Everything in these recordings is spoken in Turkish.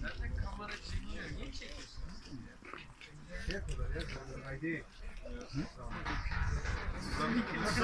Zaten kamera çekiyor. Niye çekiyorsun? Şey yapıyorlar ya. Haydi.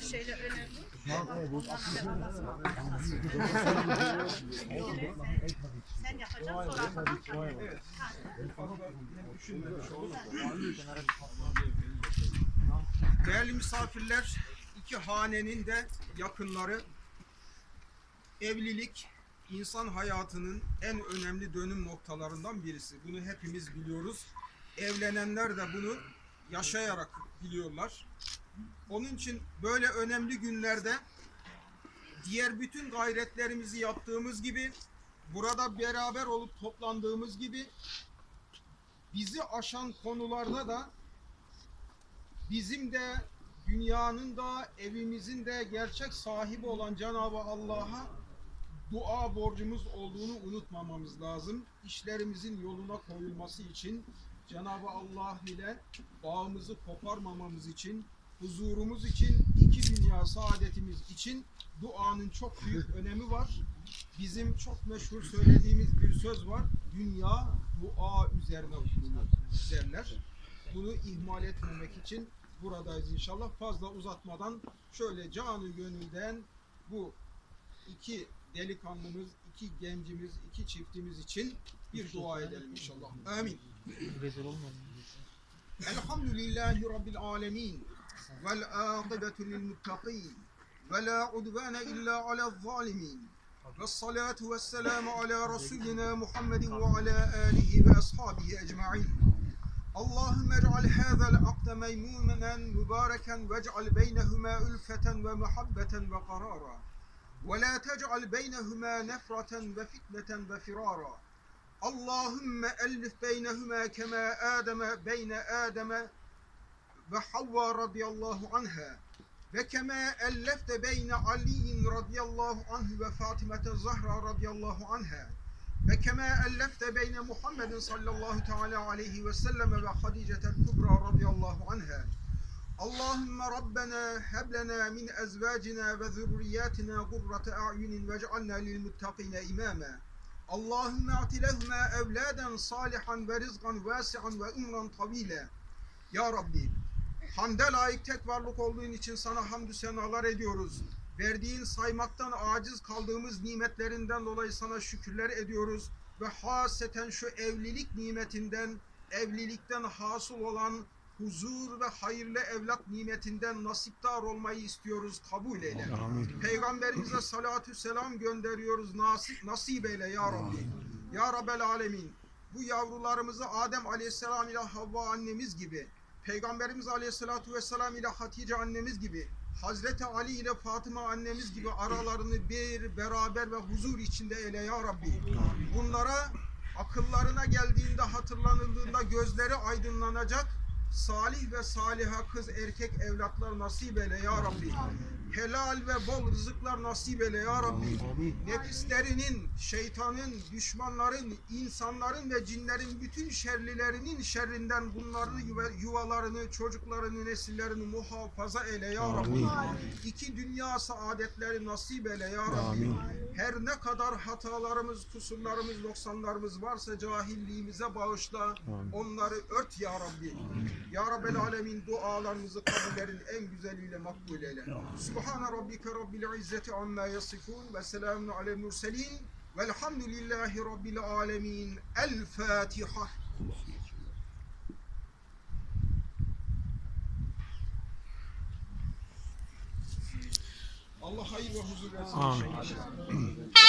şeyle önemli. Sen yapacaksın sonra. Değerli misafirler, iki hanenin de yakınları, evlilik insan hayatının en önemli dönüm noktalarından birisi. Bunu hepimiz biliyoruz. Evlenenler de bunu yaşayarak biliyorlar. Onun için böyle önemli günlerde diğer bütün gayretlerimizi yaptığımız gibi burada beraber olup toplandığımız gibi bizi aşan konularda da bizim de dünyanın da evimizin de gerçek sahibi olan Cenab-ı Allah'a dua borcumuz olduğunu unutmamamız lazım. İşlerimizin yoluna koyulması için Cenab-ı Allah ile bağımızı koparmamamız için huzurumuz için, iki dünya saadetimiz için duanın çok büyük önemi var. Bizim çok meşhur söylediğimiz bir söz var. Dünya dua üzerine derler. Bunu ihmal etmemek için buradayız inşallah. Fazla uzatmadan şöyle canı gönülden bu iki delikanlımız, iki gencimiz, iki çiftimiz için bir dua edelim inşallah. Amin. Elhamdülillahi Rabbil alemin. Vel âkıbetu lil muttaqin. Ve la udvâne illa alel zalimin. Ve salatu ve selamu ala Resulina Muhammedin ve ala alihi ve ashabihi ecma'in. اللهم اجعل هذا العقد ميمونا مباركا واجعل بينهما ألفة ومحبة وقرارا ولا تجعل بينهما نفرة وفتنة وفرارا Allahümme ellif beynehüme keme Adem'e beyne Adem'e ve Havva radıyallahu anha ve keme ellefte beyne Ali'in radıyallahu anhu ve Fatimete Zahra radıyallahu anha ve keme ellefte beyne Muhammedin sallallahu teala aleyhi ve selleme ve Hadicetel Kubra radıyallahu anha Allahümme Rabbena heblena min ezvacina ve zürriyatina gurrate a'yunin ve cealna lil muttaqine imame Allahümme ati lehuma evladen salihan ve rizgan vasi'an ve umran tavile. Ya Rabbi, hamde layık tek varlık olduğun için sana hamdü senalar ediyoruz. Verdiğin saymaktan aciz kaldığımız nimetlerinden dolayı sana şükürler ediyoruz. Ve haseten şu evlilik nimetinden, evlilikten hasıl olan huzur ve hayırlı evlat nimetinden nasipdar olmayı istiyoruz. Kabul eyle. Peygamberimize salatü selam gönderiyoruz. Nasip, nasip eyle ya Rabbi. Ya Rabbel Alemin. Bu yavrularımızı Adem Aleyhisselam ile Havva annemiz gibi, Peygamberimiz Aleyhisselatü Vesselam ile Hatice annemiz gibi, Hazreti Ali ile Fatıma annemiz gibi aralarını bir, beraber ve huzur içinde eyle ya Rabbi. Bunlara akıllarına geldiğinde, hatırlanıldığında gözleri aydınlanacak, salih ve saliha kız erkek evlatlar nasip eyle ya Rabbi. Helal ve bol rızıklar nasip eyle ya Rabbi. Nefislerinin, şeytanın, düşmanların, insanların ve cinlerin bütün şerlilerinin şerrinden bunların yuva- yuvalarını, çocuklarını, nesillerini muhafaza eyle ya Rabbi. İki dünya saadetleri nasip eyle ya Rabbi. Her ne kadar hatalarımız, kusurlarımız, noksanlarımız varsa cahilliğimize bağışla. Onları ört ya Rabbi. Ya Rabbel Alemin dualarımızı kabullerin en güzeliyle makbul eyle. Subhane rabbike rabbil izzeti amma yasifun ve selamun alel murselin velhamdülillahi rabbil alemin. El Fatiha. Allah hayır ve huzur versin. Amin.